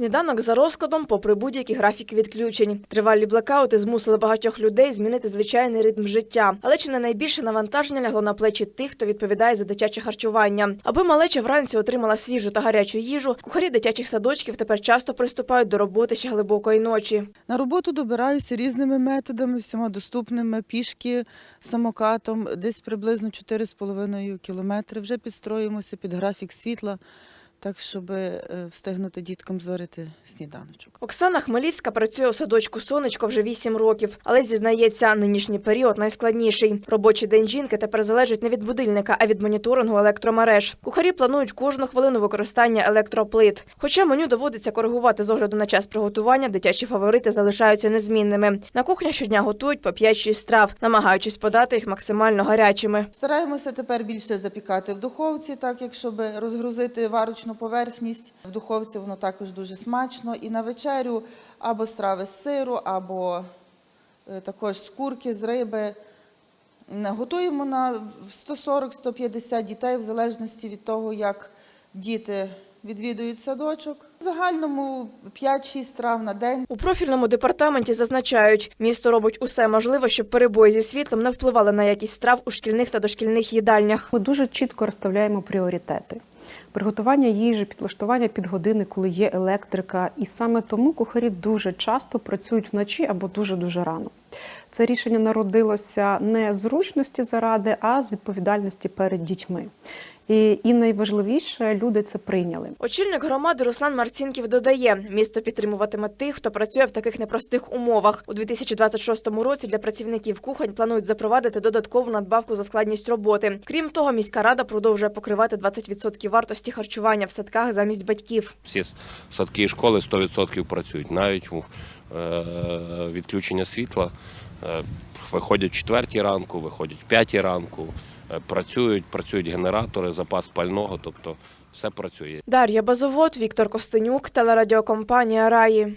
Сніданок за розкладом, попри будь-які графіки відключень. Тривалі блекаути змусили багатьох людей змінити звичайний ритм життя. Але чи не найбільше навантаження лягло на плечі тих, хто відповідає за дитяче харчування? Аби малеча вранці отримала свіжу та гарячу їжу, кухарі дитячих садочків тепер часто приступають до роботи ще глибокої ночі. На роботу добираюся різними методами, всіма доступними пішки, самокатом, десь приблизно 4,5 кілометри. Вже підстроїмося під графік світла, так щоб е, встигнути діткам зварити сніданочок. Оксана Хмелівська працює у садочку сонечко вже 8 років, але зізнається, нинішній період найскладніший. Робочий день жінки тепер залежить не від будильника, а від моніторингу електромереж. Кухарі планують кожну хвилину використання електроплит. Хоча меню доводиться коригувати з огляду на час приготування, дитячі фаворити залишаються незмінними. На кухнях щодня готують по 5-6 страв, намагаючись подати їх максимально гарячими. Стараємося тепер більше запікати в духовці, так як щоб розгрузити варочну поверхність. В духовці воно також дуже смачно. І на вечерю або страви з сиру, або е, також з курки, з риби. Готуємо на 140-150 дітей в залежності від того, як діти відвідують садочок. В загальному 5-6 страв на день. У профільному департаменті зазначають, місто робить усе можливе, щоб перебої зі світлом не впливали на якість страв у шкільних та дошкільних їдальнях. Ми дуже чітко розставляємо пріоритети. Приготування їжі, підлаштування під години, коли є електрика, і саме тому кухарі дуже часто працюють вночі або дуже дуже рано. Це рішення народилося не зручності заради, а з відповідальності перед дітьми. І, і найважливіше, люди це прийняли. Очільник громади Руслан Марцінків додає, місто підтримуватиме тих, хто працює в таких непростих умовах. У 2026 році для працівників кухонь планують запровадити додаткову надбавку за складність роботи. Крім того, міська рада продовжує покривати 20% вартості харчування в садках замість батьків. Всі садки і школи 100% працюють. Навіть у е, відключення світла е, виходять четвертій ранку, виходять п'ятій ранку, працюють, працюють генератори, запас пального, тобто все працює. Дар'я Базовод, Віктор Костенюк, телерадіокомпанія Раї.